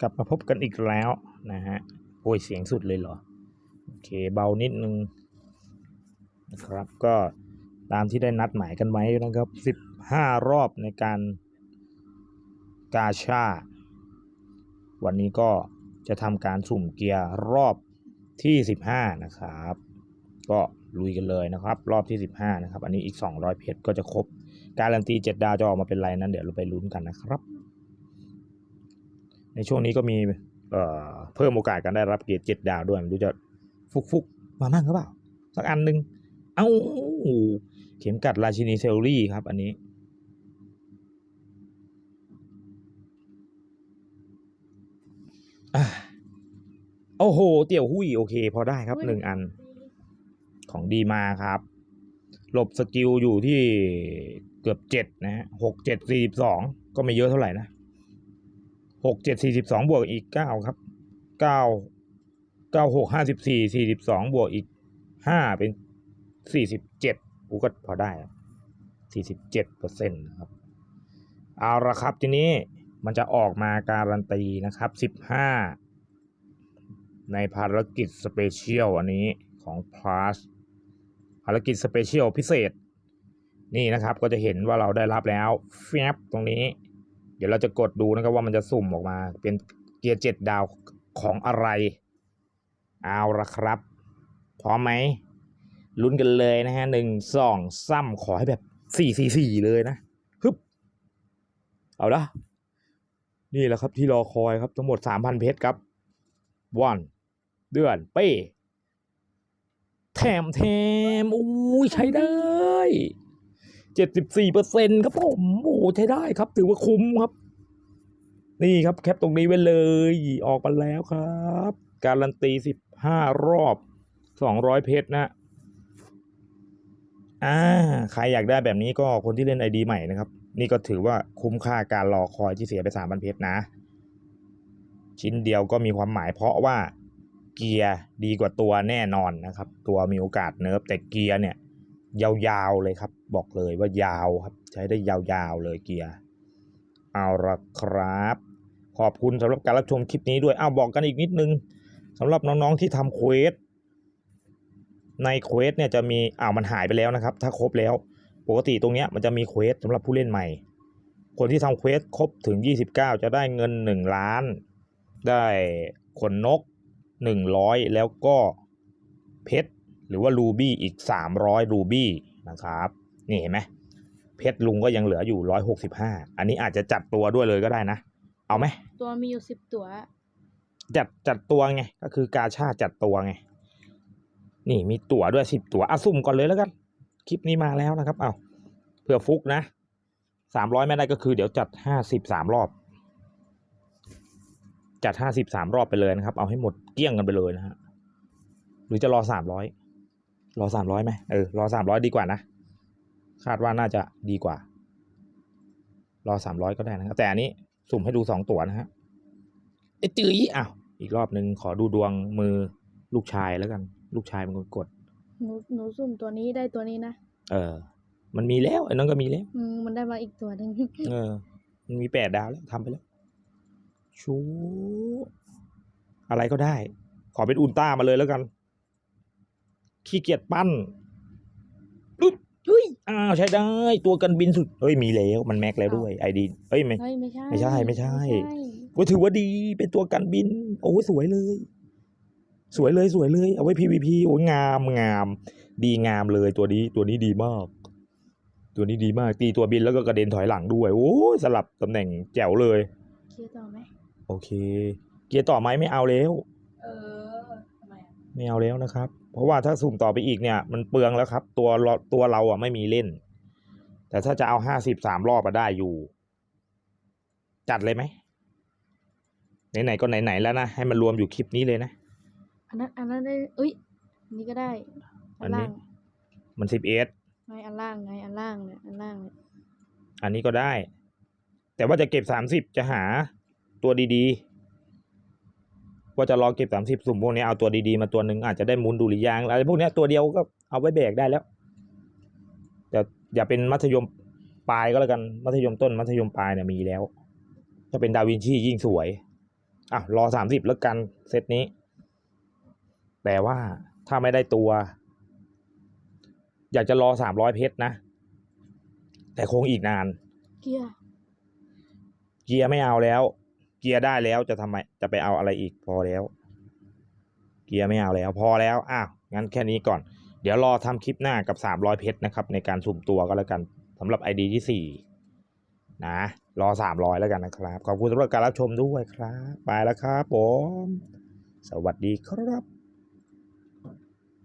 กลับมาพบกันอีกแล้วนะฮะโอ้ยเสียงสุดเลยเหรอ โอเคเบานิดนึงนะครับก็ตามที่ได้นัดหมายกันไว้นะครับ 15 รอบในการกาชา วันนี้ก็จะทำการสุ่มเกียร์รอบที่ 15 นะครับ ก็ลุยกันเลยนะครับ รอบที่ 15 นะครับ อันนี้อีก 200 เพชรก็จะครบ การันตี 7 ดาวจะออกมาเป็นไรนั้น เดี๋ยวเราไปลุ้นกันนะครับ ในช่วงนี้ก็มีเอ่อเพิ่มโอกาสการได้รับเกียรติ7ดาวด้วยไม่รู้จะฟุกฟุกๆมามั่งหรือเปล่า สักอันหนึ่งเอ้าเข็มกัดราชินีเซลลี่ครับ อันนี้อะโอ้โห เตี่ยวหุยโอเค พอได้ครับหนึ่งอันของดีมาครับหลบสกิลอยู่ที่เกือบเจ็ดนะฮะหกเจ็ดสี่สิบสองก็ไม่เยอะเท่าไหร่นะ หกเจ็ดสี่สิบสองบวกอีกเก้าครับเก้าเก้าหกห้าสิบสี่สี่สิบสองบวกอีกห้าเป็นสี่สิบเจ็ดกูก็พอได้สี่สิบเจ็ดเปอร์เซ็นต์นะครับ เอาละครับทีนี้มันจะออกมาการันตีนะครับสิบห้าในภารกิจสเปเชียลอันนี้ของ plus ภารกิจสเปเชียลพิเศษ นี่นะครับก็จะเห็นว่าเราได้รับแล้วแฟบตรงนี้ เดี๋ยวเราจะกดดูนะครับว่ามันจะสุ่มออกมา เป็นเกียร์เจ็ดดาวของอะไร เอาละครับ พร้อมไหมลุ้นกันเลยนะฮะหนึ่งสองซ้ำขอให้แบบสี่สี่สี่เลยนะฮึบเอาละนี่แหละครับที่รอคอยครับทั้งหมดสามพันเพชรครับวันเดือนเป้แถมแถมอู้ยใช้ได้ เจ็ดสิบสี่เปอร์เซ็นครับผมโอ้ใช้ได้ครับ ถือว่าคุ้มครับ นี่ครับแคปตรงนี้ไว้เลย ออกมาแล้วครับ การันตีสิบห้ารอบสองร้อยเพชรนะอ่าใครอยากได้แบบนี้ก็คนที่เล่นไอดีใหม่นะครับ นี่ก็ถือว่าคุ้มค่าการรอคอยที่เสียไปสามพันเพชรนะ ชิ้นเดียวก็มีความหมายเพราะว่าเกียร์ดีกว่าตัวแน่นอนนะครับ ตัวมีโอกาสเนิร์ฟแต่เกียร์เนี่ย ยาวๆเลยครับ บอกเลยว่ายาวครับ ใช้ได้ยาวๆเลยเกียร์เอาละครับ ขอบคุณสำหรับการรับชมคลิปนี้ด้วยอ้าวบอกกันอีกนิดนึงสำหรับน้องๆที่ทำเควสในเควสเนี่ยจะมีอ้าวมันหายไปแล้วนะครับ ถ้าครบแล้ว ปกติตรงเนี้ยมันจะมีเควสสำหรับผู้เล่นใหม่ คนที่ทำเควสครบถึง 29 จะได้เงิน 1 ล้าน ได้ขนนก 100 แล้วก็เพชรหรือว่ารูบี้อีก 300รูบี้นะครับ นี่เห็นไหมเพชรลุงก็ยังเหลืออยู่165อันนี้อาจจะจัดตัวด้วยเลยก็ได้นะ เอาไหมตัวมีอยู่สิบตัว จัดจัดตัวไง ก็คือกาชาติจัดตัวไง นี่มีตั๋วด้วยสิบตั๋วอะสุ่มก่อนเลยแล้วกัน คลิปนี้มาแล้วนะครับ เอาเพื่อฟุกนะสามร้อยไม่ได้ก็คือเดี๋ยวจัดห้าสิบสามรอบ จัดห้าสิบสามรอบไปเลยนะครับ เอาให้หมดเกลี้ยงกันไปเลยนะฮะหรือจะรอสามร้อยรอสามร้อยไหมเออรอสามร้อยดีกว่านะ คาดว่าน่าจะดีกว่า รอสามร้อยก็ได้นะครับ แต่อันนี้สุ่มให้ดูสองตั๋วนะฮะไอ้จื้ออ้าวอีกรอบหนึ่งขอดูดวงมือลูกชายแล้วกัน ลูกชายเป็นคนกด หนูหนูสุ่มตัวนี้ได้ตัวนี้นะ เออ มันมีแล้วไอ้นั่นก็มีแล้วอืมมันได้มาอีกตัวหนึ่งเออ มันมีแปดดาวแล้วทำไปแล้ว ชูอะไรก็ได้ ขอเป็นอุลตร้ามาเลยแล้วกัน ขี้เกียจปั้น อุ๊ยอุ้ยอ้าวใช้ได้ ตัวกันบินสุดเฮ้ยมีแล้วมันแม็กแล้วด้วยไอดีเอ้ยไม่ เฮ้ยไม่ใช่ไม่ใช่ไม่ใช่ ก็ถือว่าดีเป็นตัวกันบิน โอ้ยสวยเลย สวยเลยสวยเลยเอาไว้ PVP โอ้ยงามงาม ดีงามเลยตัวนี้ตัวนี้ดีมาก ตัวนี้ดีมาก ตีตัวบินแล้วก็กระเด็นถอยหลังด้วย โอ้ยสลับตำแหน่งแจ๋วเลย เคลียร์ต่อไหมโอเค เกียร์ต่อไหมไม่เอาแล้ว เออทำไมอะไม่เอาแล้วนะครับ เพราะว่าถ้าสุ่มต่อไปอีกเนี่ย มันเปลืองแล้วครับ ตัวเราตัวเราอะไม่มีเล่น แต่ถ้าจะเอาห้าสิบสามรอบมาได้อยู่ จัดเลยไหมไหนๆก็ไหนๆแล้วนะ ให้มันรวมอยู่คลิปนี้เลยนะ อันนั้นอันนั้นได้เอ้ยอันนี้ก็ได้ อัอันนนี้ล่างมันสิบเอสไงอันล่างไงอันล่างเนี่ยอันล่างเนี่ยอันนี้ก็ได้ แต่ว่าจะเก็บสามสิบจะหาตัวดีๆ ว่าจะรอเก็บสามสิบสุ่มพวกนี้เอาตัวดีๆมาตัวหนึ่งอาจจะได้หมุนดุริยางค์อะไรพวกเนี้ยตัวเดียวก็เอาไว้แบกได้แล้วแต่อย่าเป็นมัธยมปลายก็แล้วกันมัธยมต้นมัธยมปลายเนี่ยมีแล้วถ้าเป็นดาวินชียิ่งสวยอะรอสามสิบแล้วกันเซตนี้ แต่ว่าถ้าไม่ได้ตัว อยากจะรอสามร้อยเพชรนะ แต่คงอีกนาน เกียร์เกียร์ไม่เอาแล้ว เกียร์ได้แล้วจะทำไมจะไปเอาอะไรอีกพอแล้ว เกียร์ไม่เอาแล้วพอแล้วอ้าวงั้นแค่นี้ก่อน เดี๋ยวรอทำคลิปหน้ากับสามร้อยเพชรนะครับ ในการสุ่มตัวก็แล้วกันสำหรับไอดีที่สี่นะ รอสามร้อยแล้วกันนะครับ ขอบคุณสำหรับการรับชมด้วยครับ ไปแล้วครับผม สวัสดีครับ